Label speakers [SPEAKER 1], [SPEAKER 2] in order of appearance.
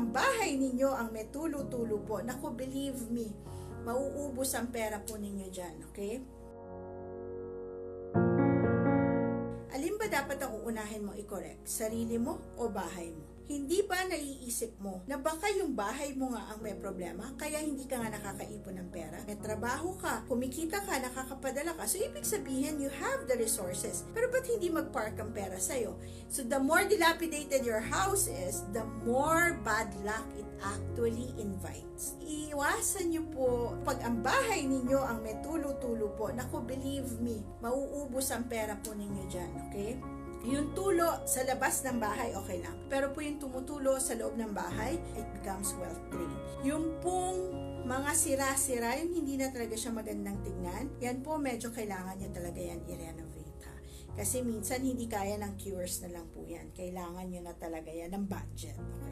[SPEAKER 1] ang bahay ninyo ang may tulo-tulo po, naku, believe me, mauubos ang pera po ninyo dyan, okay? Alin ba dapat ang uunahin mo i-correct? Sarili mo o bahay mo? Hindi ba naiisip mo na baka yung bahay mo nga ang may problema kaya hindi ka nga nakakaipon ng pera? May trabaho ka, kumikita ka, nakakapadala ka. So, ibig sabihin, you have the resources. Pero ba't hindi mag-park ang pera sa'yo? So, the more dilapidated your house is, the more bad luck it actually invites. Iwasan nyo po, pag ang bahay ninyo ang may tulo-tulo po, naku, believe me, mauubos ang pera po ninyo dyan, okay? Yung tulo sa labas ng bahay, okay lang. Pero po yung tumutulo sa loob ng bahay, it becomes wealth drain. Yung pong mga sira-sira, yung hindi na talaga siya magandang tignan, yan po medyo kailangan nyo talaga yan i-renovate ha. Kasi minsan hindi kaya ng cures na lang po yan. Kailangan nyo na talaga yan ng budget. Okay?